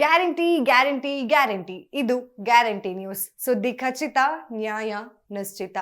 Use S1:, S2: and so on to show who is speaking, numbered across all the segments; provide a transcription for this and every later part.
S1: Guarantee guarantee guarantee. ಇದು guarantee news. ಸುದ್ದಿ ಖಚಿತ, ನ್ಯಾಯ ನಿಶ್ಚಿತ.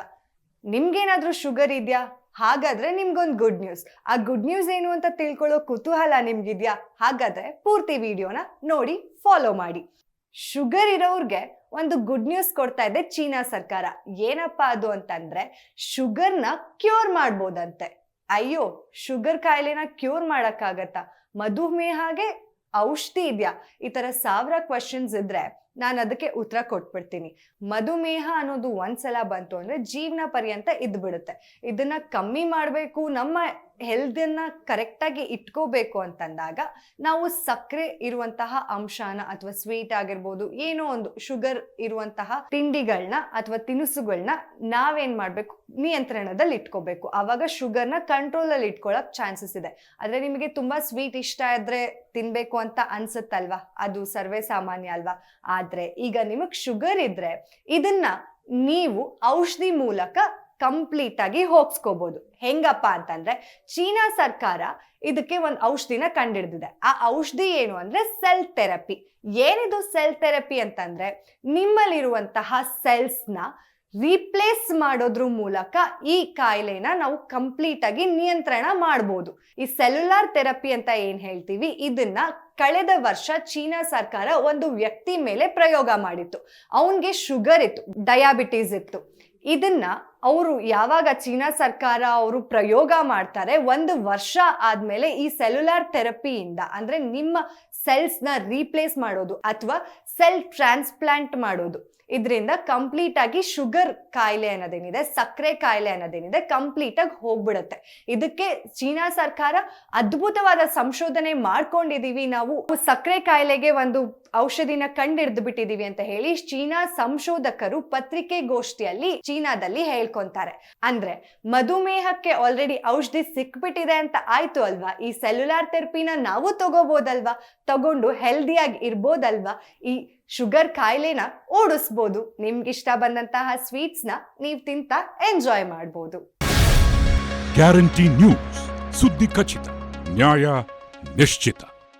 S1: ನಿಮ್ಗೇನಾದ್ರೂ ಶುಗರ್ ಇದೆಯಾ? ಹಾಗಾದ್ರೆ ನಿಮ್ಗೊಂದು ಗುಡ್ ನ್ಯೂಸ್. ಆ ಗುಡ್ ನ್ಯೂಸ್ ಏನು ಅಂತ ತಿಳ್ಕೊಳ್ಳೋ ಕುತೂಹಲ ನಿಮ್ಗಿದ್ಯಾ? ಹಾಗಾದ್ರೆ ಪೂರ್ತಿ ವಿಡಿಯೋನ ನೋಡಿ, ಫಾಲೋ ಮಾಡಿ. ಶುಗರ್ ಇರೋರ್ಗೆ ಒಂದು ಗುಡ್ ನ್ಯೂಸ್ ಕೊಡ್ತಾ ಇದೆ ಚೀನಾ ಸರ್ಕಾರ. ಏನಪ್ಪಾ ಅದು ಅಂತಂದ್ರೆ, ಶುಗರ್ನ ಕ್ಯೂರ್ ಮಾಡ್ಬೋದಂತೆ. ಅಯ್ಯೋ, ಶುಗರ್ ಕಾಯಿಲೆನ ಕ್ಯೂರ್ ಮಧುಮೇಹ ಮಧುಮೇಹಗೆ ಔಷಧಿ ಇದೆಯಾ ಈ ತರ ಸಾವಿರ ಕ್ವಶನ್ಸ್ ಇದ್ರೆ ನಾನು ಅದಕ್ಕೆ ಉತ್ತರ ಕೊಟ್ಬಿಡ್ತೀನಿ. ಮಧುಮೇಹ ಅನ್ನೋದು ಒಂದ್ಸಲ ಬಂತು ಅಂದ್ರೆ ಜೀವನ ಪರ್ಯಂತ ಇದ್ಬಿಡುತ್ತೆ. ಇದನ್ನ ಕಮ್ಮಿ ಮಾಡಬೇಕು, ನಮ್ಮ ಹೆಲ್ದನ್ನ ಕರೆಕ್ಟಾಗಿ ಇಟ್ಕೋಬೇಕು ಅಂತಂದಾಗ ನಾವು ಸಕ್ಕರೆ ಇರುವಂತಹ ಅಂಶನ ಅಥವಾ ಸ್ವೀಟ್ ಆಗಿರ್ಬೋದು, ಏನೋ ಒಂದು ಶುಗರ್ ಇರುವಂತಹ ತಿಂಡಿಗಳನ್ನ ಅಥವಾ ತಿನಿಸುಗಳನ್ನ ನಾವೇನ್ ಮಾಡ್ಬೇಕು? ನಿಯಂತ್ರಣದಲ್ಲಿ ಇಟ್ಕೋಬೇಕು. ಆವಾಗ ಶುಗರ್ನ ಕಂಟ್ರೋಲ್ ಅಲ್ಲಿ ಇಟ್ಕೊಳಕ್ ಚಾನ್ಸಸ್ ಇದೆ. ಆದ್ರೆ ನಿಮಗೆ ತುಂಬಾ ಸ್ವೀಟ್ ಇಷ್ಟ ಆದ್ರೆ ತಿನ್ಬೇಕು ಅಂತ ಅನ್ಸುತ್ತಲ್ವಾ? ಅದು ಸರ್ವೇ ಸಾಮಾನ್ಯ ಅಲ್ವಾ? ಆದ್ರೆ ಈಗ ನಿಮಗ್ ಶುಗರ್ ಇದ್ರೆ ಇದನ್ನ ನೀವು ಔಷಧಿ ಮೂಲಕ ಕಂಪ್ಲೀಟ್ ಆಗಿ ಹೋಗ್ಸ್ಕೋಬಹುದು ಹೆಂಗಪ್ಪ ಅಂತಂದ್ರೆ ಚೀನಾ ಸರ್ಕಾರ ಇದಕ್ಕೆ ಒಂದು ಔಷಧಿನ ಕಂಡಿಡ್ದಿದೆ. ಆ ಔಷಧಿ ಏನು ಅಂದ್ರೆ ಸೆಲ್ ಥೆರಪಿ ಏನಿದು ಸೆಲ್ ಥೆರಪಿ ಅಂತಂದ್ರೆ ನಿಮ್ಮಲ್ಲಿರುವಂತಹ ಸೆಲ್ಸ್ನ ರೀಪ್ಲೇಸ್ ಮಾಡೋದ್ರ ಮೂಲಕ ಈ ಕಾಯಿಲೆನ ನಾವು ಕಂಪ್ಲೀಟ್ ಆಗಿ ನಿಯಂತ್ರಣ ಮಾಡ್ಬೋದು. ಈ ಸೆಲ್ಯುಲಾರ್ ಥೆರಪಿ ಅಂತ ಏನ್ ಹೇಳ್ತೀವಿ? ಇದನ್ನ ಕಳೆದ ವರ್ಷ ಚೀನಾ ಸರ್ಕಾರ ಒಂದು ವ್ಯಕ್ತಿ ಮೇಲೆ ಪ್ರಯೋಗ ಮಾಡಿತ್ತು. ಅವನ್ಗೆ ಶುಗರ್ ಇತ್ತು ಡಯಾಬಿಟೀಸ್ ಇತ್ತು. ಇದನ್ನ ಅವರು ಯಾವಾಗ ಚೀನಾ ಸರ್ಕಾರ ಅವರು ಪ್ರಯೋಗ ಮಾಡ್ತಾರೆ, ಒಂದು ವರ್ಷ ಆದ್ಮೇಲೆ ಈ ಸೆಲ್ಯುಲಾರ್ ಥೆರಪಿಯಿಂದ ಅಂದ್ರೆ ನಿಮ್ಮ ಸೆಲ್ಸ್ನ ರೀಪ್ಲೇಸ್ ಮಾಡೋದು ಅಥವಾ ಸೆಲ್ ಟ್ರಾನ್ಸ್ಪ್ಲಾಂಟ್ ಮಾಡೋದು. ಇದರಿಂದ ಕಂಪ್ಲೀಟ್ ಆಗಿ ಶುಗರ್ ಕಾಯಿಲೆ ಅನ್ನೋದೇನಿದೆ, ಸಕ್ಕರೆ ಕಾಯಿಲೆ ಅನ್ನೋದೇನಿದೆ ಕಂಪ್ಲೀಟ್ ಆಗಿ ಹೋಗ್ಬಿಡುತ್ತೆ. ಇದಕ್ಕೆ ಚೀನಾ ಸರ್ಕಾರ ಅದ್ಭುತವಾದ ಸಂಶೋಧನೆ ಮಾಡ್ಕೊಂಡಿದೀವಿ ನಾವು. ಸಕ್ಕರೆ ಕಾಯಿಲೆಗೆ ಒಂದು ಔಷಧಿನ ಕಂಡಿಡ್ದು ಬಿಟ್ಟಿದೀವಿ ಅಂತ ಹೇಳಿ ಚೀನಾ ಸಂಶೋಧಕರು ಪತ್ರಿಕೆಗೋಷ್ಠಿಯಲ್ಲಿ ಚೀನಾದಲ್ಲಿ ಹೇಳ್ಕೊಂತಾರೆ. ಅಂದ್ರೆ ಮಧುಮೇಹಕ್ಕೆ ಆಲ್ರೆಡಿ ಔಷಧಿ ಸಿಕ್ಬಿಟ್ಟಿದೆ ಅಂತ ಆಯ್ತು ಅಲ್ವಾ? ಈ ಸೆಲ್ಯುಲಾರ್ ಥೆರಪಿನ ನಾವು ತಗೋಬೋದಲ್ವಾ? ತಗೊಂಡು ಹೆಲ್ದಿಯಾಗಿ ಇರ್ಬೋದಲ್ವಾ? ಈ ಶುಗರ್ ಕಾಯಿಲೆನ ಓಡಿಸ್ಬೋದು. ನಿಮ್ಗೆ ಇಷ್ಟ ಬಂದಂತಹ ಸ್ವೀಟ್ಸ್ನ ನೀವು ತಿಂತ ಎಂಜಾಯ್ ಮಾಡ್ಬೋದು.
S2: ಗ್ಯಾರಂಟಿ ನ್ಯೂಸ್ ಸುದ್ದಿ ಖಚಿತ, ನ್ಯಾಯ ನಿಶ್ಚಿತ.